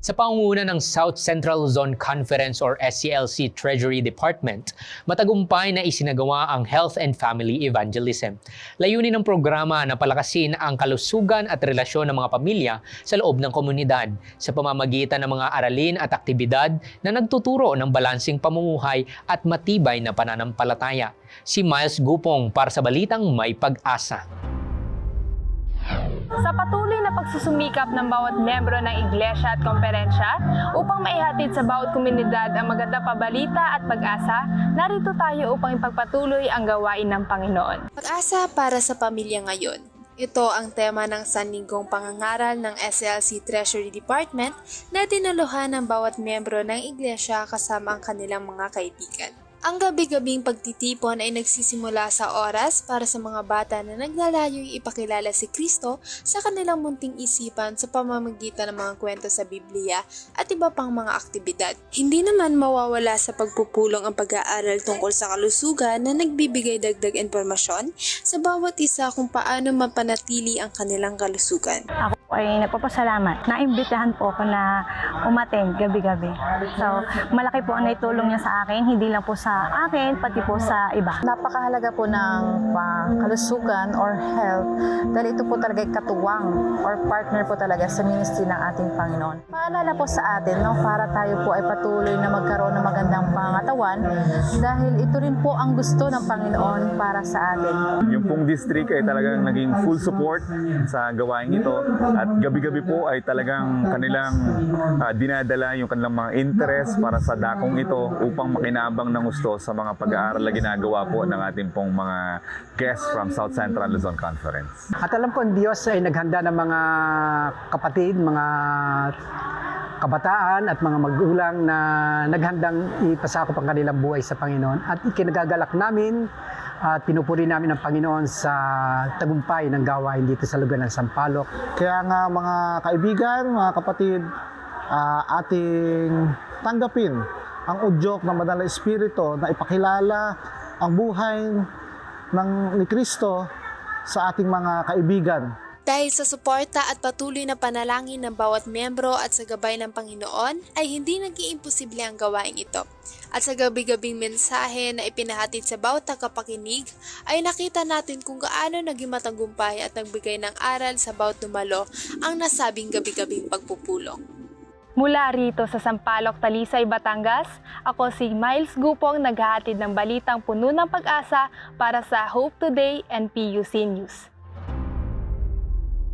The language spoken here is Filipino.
Sa pangunguna ng South Central Zone Conference or SCLC Treasury Department, matagumpay na isinagawa ang Health and Family Evangelism. Layunin ng programa na palakasin ang kalusugan at relasyon ng mga pamilya sa loob ng komunidad sa pamamagitan ng mga aralin at aktibidad na nagtuturo ng balansing pamumuhay at matibay na pananampalataya. Si Miles Gupong para sa Balitang May Pag-asa. Sa patuloy na pagsusumikap ng bawat membro ng iglesia at komperensya upang maihatid sa bawat komunidad ang maganda pabalita at pag-asa, narito tayo upang ipagpatuloy ang gawain ng Panginoon. Pag-asa para sa pamilya ngayon. Ito ang tema ng sanlinggong pangangaral ng SLC Treasury Department na dinaluhan ng bawat membro ng iglesia kasama ang kanilang mga kaibigan. Ang gabi-gabing pagtitipon ay nagsisimula sa oras para sa mga bata na naglalayong ipakilala si Kristo sa kanilang munting isipan sa pamamagitan ng mga kwento sa Biblia at iba pang mga aktibidad. Hindi naman mawawala sa pagpupulong ang pag-aaral tungkol sa kalusugan na nagbibigay dagdag impormasyon sa bawat isa kung paano mapanatili ang kanilang kalusugan. Ako ay nagpapasalamat. Naimbitahan po ako na umaten gabi-gabi. So, malaki po ang naitulong niya sa akin, hindi lang po sa akin, pati po sa iba. Napakahalaga po ng kalusugan or health dahil ito po talaga ay katuwang or partner po talaga sa ministry ng ating Panginoon. Paalala po sa atin no, para tayo po ay patuloy na magkaroon ng magandang pangatawan dahil ito rin po ang gusto ng Panginoon para sa atin. Yung pong district ay talagang naging full support sa gawain ito at gabi-gabi po ay talagang kanilang ah, dinadala yung kanilang mga interest para sa dakong ito upang makinabang ng gusto sa mga pag-aaral na ginagawa po ng ating pong mga guests from South Central Luzon Conference. At alam ko ang Diyos ay naghanda ng mga kapatid, mga kabataan at mga magulang na naghandang ipasakop ang kanilang buhay sa Panginoon. At ikinagagalak namin at pinupuri namin ang Panginoon sa tagumpay ng gawain dito sa lugar ng Sampaloc. Kaya nga mga kaibigan, mga kapatid, ah, ating tanggapin ang udyok ng Banal na Espiritu na ipakilala ang buhay ng ni Kristo sa ating mga kaibigan. Dahil sa suporta at patuloy na panalangin ng bawat membro at sa gabay ng Panginoon, ay hindi naging imposible ang gawain ito. At sa gabi-gabing mensahe na ipinahatid sa bawat tagapakinig, ay nakita natin kung gaano naging matagumpay at nagbigay ng aral sa bawat dumalo ang nasabing gabi-gabing pagpupulong. Mula rito sa Sampaloc, Talisay, Batangas, ako si Miles Gupong naghahatid ng balitang puno ng pag-asa para sa Hope Today and PUC News.